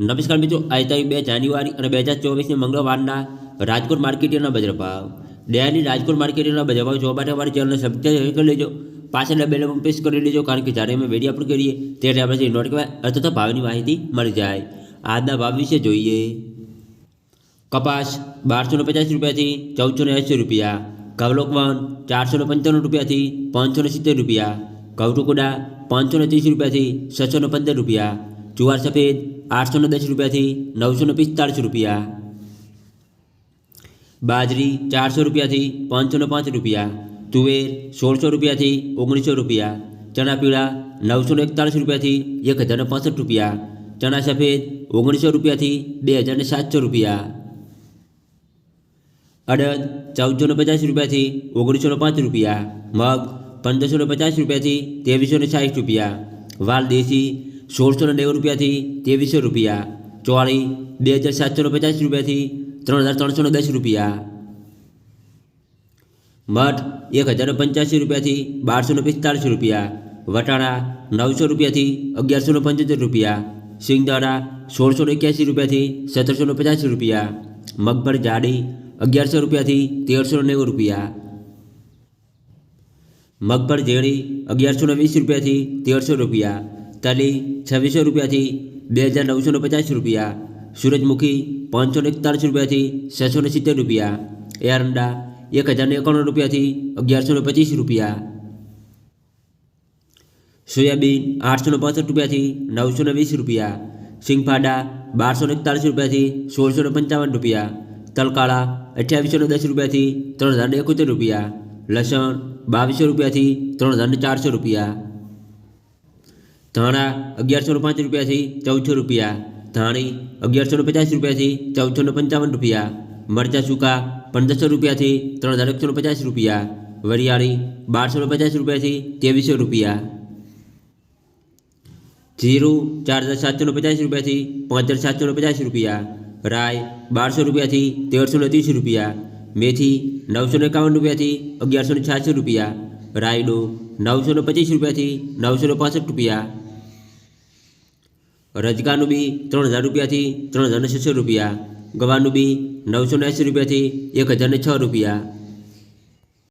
નમસ્કાર મિત્રો આજે તારીખ બે જાન્યુઆરી અને બે હજાર ચોવીસની મંગળવારના રાજકોટ માર્કેટના બજાર ભાવ ડેલી રાજકોટ માર્કેટના બજાર ભાવ જોવા માટે અમારી ચેનલને સબસ્ક્રાઈબ કરી લેજો પાછળના બેલ પણ પ્રેસ કરી લેજો કારણ કે જ્યારે અમે વિડીયો અપલોડ કરીએ ત્યારે આપણે જે નોટિફાઈ અથવા ભાવની માહિતી મળી જાય આજના ભાવ વિશે જોઈએ કપાસ બારસો ને પચાસ રૂપિયાથી ચૌદસો ને એંસી રૂપિયા ઘવલોકવન ચારસો ને પંચાણું રૂપિયાથી પાંચસો ને સિત્તેર રૂપિયા ઘઉટુકુડા પાંચસો ને ત્રીસ રૂપિયાથી છસો ને પંદર રૂપિયા જુવાર સફેદ આઠસો ને દસ રૂપિયાથી નવસો ને પિસ્તાળીસ રૂપિયા બાજરી ચારસો રૂપિયાથી પાંચસો ને પાંચ રૂપિયા તુવેર સોળસો રૂપિયાથી ઓગણીસો રૂપિયા ચણા પીળા નવસો ને એકતાળીસ રૂપિયાથી એક હજાર ને પાસઠ રૂપિયા ચણા સફેદ ઓગણીસો રૂપિયાથી બે હજાર ને સાતસો રૂપિયા અડદ ચૌદસો ને પચાસ રૂપિયાથી ઓગણીસો ને પાંચ રૂપિયા મગ પંદરસો ને પચાસ રૂપિયાથી ત્રેવીસો ને સાઠ રૂપિયા વાલ દેશી સોળસો ને નેવું રૂપિયાથી ત્રેવીસો રૂપિયા ચોળી બે હજાર સાતસો ને પચાસ રૂપિયાથી ત્રણ હજાર ત્રણસો ને દસ રૂપિયા મઠ એક હજાર ને પંચ્યાસી રૂપિયાથી બારસો ને પિસ્તાળીસ રૂપિયા વટાણા નવસો રૂપિયાથી અગિયારસો ને પંચોતેર રૂપિયા સિંગદાણા સોળસો ને એક્યાસી રૂપિયાથી સત્તરસો ને પચાસ રૂપિયા મગફળ જાડી અગિયારસો રૂપિયાથી તેરસો ને નેવું રૂપિયા મગફળ ઝેડી અગિયારસો ને વીસ રૂપિયાથી તેરસો રૂપિયા તલી છવ્વીસો રૂપિયાથી બે હજાર નવસો ને પચાસ રૂપિયા સૂરજમુખી પાંચસો ને એકતાલીસ રૂપિયાથી છસો ને સિત્તેર રૂપિયા એરંડા એક હજાર ને એકાણું રૂપિયાથી અગિયારસો ને પચીસ રૂપિયા સોયાબીન આઠસો ને પાસઠ રૂપિયાથી નવસો ને વીસ રૂપિયા સિંગફાડા બારસો ને એકતાલીસ રૂપિયાથી સોળસો ને પંચાવન રૂપિયા તલકાળા અઠ્યાવીસો ને દસ રૂપિયાથી ત્રણ હજાર ને એકોતેર રૂપિયા લસણ બાવીસો રૂપિયાથી ત્રણ હજાર ને ચારસો રૂપિયા ધાણા અગિયારસો ને પાંચ રૂપિયાથી ચૌદસો રૂપિયા ધાણી અગિયારસો ને પચાસ રૂપિયાથી ચૌદસો ને પંચાવન રૂપિયા મરચાં સૂકા પંદરસો રૂપિયાથી ત્રણ હજાર એકસો ને પચાસ રૂપિયા વરિયાળી બારસો ને પચાસ રૂપિયાથી ત્રેવીસો રૂપિયા જીરું ચાર હજાર સાતસો ને પચાસ રૂપિયાથી પાંચ હજાર સાતસો ને પચાસ રૂપિયા રાય બારસો રૂપિયાથી તેરસો ને ત્રીસ રૂપિયા મેથી નવસો ને એકાવન રૂપિયાથી અગિયારસો ને છ્યાસી રૂપિયા રાયડો નવસો ને પચીસ રૂપિયાથી નવસો ને પાસઠ રૂપિયા રજગાનું બી ત્રણ હજાર રૂપિયાથી ત્રણ હજારને છસો રૂપિયા, ગવાનું બી નવસો ને એંસી રૂપિયાથી એક હજારને છ રૂપિયા.